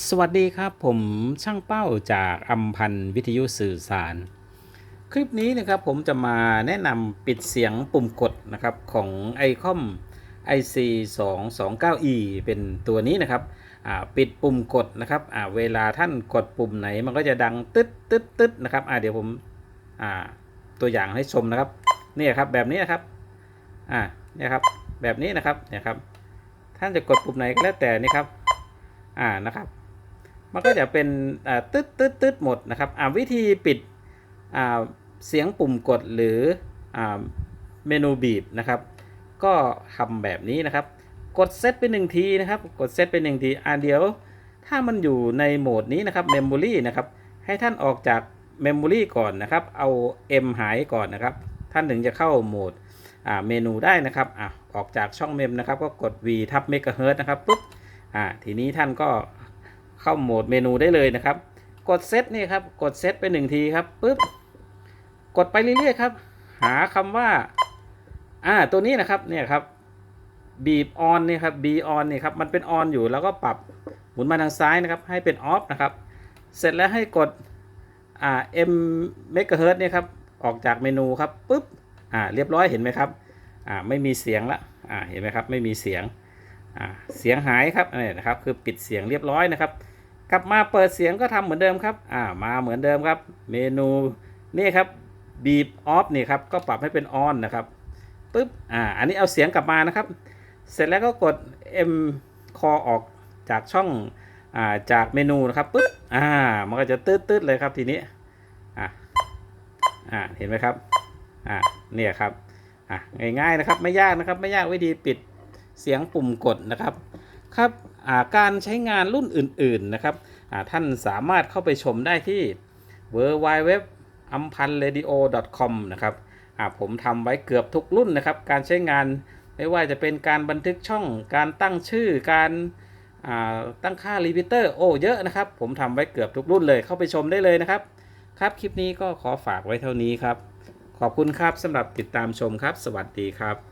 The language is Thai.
สวัสดีครับผมช่างเป้าจากอัมพันธ์วิทยุสื่อสาร คลิปนี้นะครับผมจะมาแนะนำปิดเสียงปุ่มกดนะครับของ iCOM IC 2 2 9 e เป็นตัวนี้นะครับปิดปุ่มกดนะครับเวลาท่านกดปุ่มไหนมันก็จะดังตึ๊ดตึ๊ดตึ๊ดนะครับเดี๋ยวผมตัวอย่างให้ชมนะครับนี่ครับแบบนี้นะครับอ่านี่ครับแบบนี้นะครับเนี่ยครับท่านจะกดปุ่มไหนก็แล้วแต่นี่ครับอ่านะครับ มันก็จะเป็นตึ๊ดตึ๊ดตึ๊ดหมดนะครับวิธีปิดเสียงปุ่มกดหรืออเมนูบีบนะครับ ก็ทำแบบนี้นะครับ กดเซตไปหนึ่งทีนะครับ กดเซตไปหนึ่งทีอ่าเดี๋ยว ถ้ามันอยู่ในโหมดนี้นะครับเมมโมรีนะครับ ให้ท่านออกจากเมมโมรีก่อนนะครับ เอา M หายก่อนนะครับ ท่านถึงจะเข้าโหมดเมนูได้นะครับอะออกจากช่องเมมนะครับ ก็กด V ทับเมกะเฮิรตนะครับปุ๊บอ่าทีนี้ท่านก็ เข้าโหมดเมนูได้เลยนะครับ กดเซตนี่ครับ กดเซตไปหนึ่งทีครับปุ๊บ กดไปเรื่อยๆครับ หาคำว่า อ่า ตัวนี้นะครับ เนี่ยครับ บีบออนนี่ครับบีออนนี่ครับ มันเป็นออนอยู่แล้วก็ปรับหมุนมาทางซ้ายนะครับ ให้เป็นออฟนะครับ เสร็จแล้วให้กด อ่า M megahertz เนี่ยครับ ออกจากเมนูครับปุ๊บ อ่า เรียบร้อยเห็นไหมครับ อ่า ไม่มีเสียงละ อ่า เห็นไหมครับ ไม่มีเสียงอ่าเสียงหายครับนี่นะครับคือปิดเสียงเรียบร้อยนะครับ กลับมาเปิดเสียงก็ทำเหมือนเดิมครับ อ่า มาเหมือนเดิมครับ เมนูนี่ครับบีบออฟนี่ครับ ก็ปรับให้เป็นออนนะครับปุ๊บ อ่า อันนี้เอาเสียงกลับมานะครับ เสร็จแล้วก็กด M คอออกจากช่อง อ่า จากเมนูนะครับปุ๊บ อ่า มันก็จะตืดตืดๆเลยครับทีนี้ อ่าอ่า เห็นไหมครับ อ่า เนี่ยครับ อ่าง่ายๆนะครับ ไม่ยากนะครับ ไม่ยากวิธีปิดเสียงปุ่มกดนะครับ ครับการใช้งานรุ่นอื่นๆนะครับท่านสามารถเข้าไปชมได้ที่ w w w a m p a n r a d i o com นะครับผมทำไว้เกือบทุกรุ่นนะครับ การใช้งานไม่ว่าจะเป็นการบันทึกช่อง การตั้งชื่อ การตั้งค่ารีพิเตอร์โอ้เยอะนะครับ ผมทำไว้เกือบทุกรุ่นเลยเข้าไปชมได้เลยนะครับ ครับคลิปนี้ก็ขอฝากไว้เท่านี้ครับ ขอบคุณครับสำหรับติดตามชมครับ สวัสดีครับ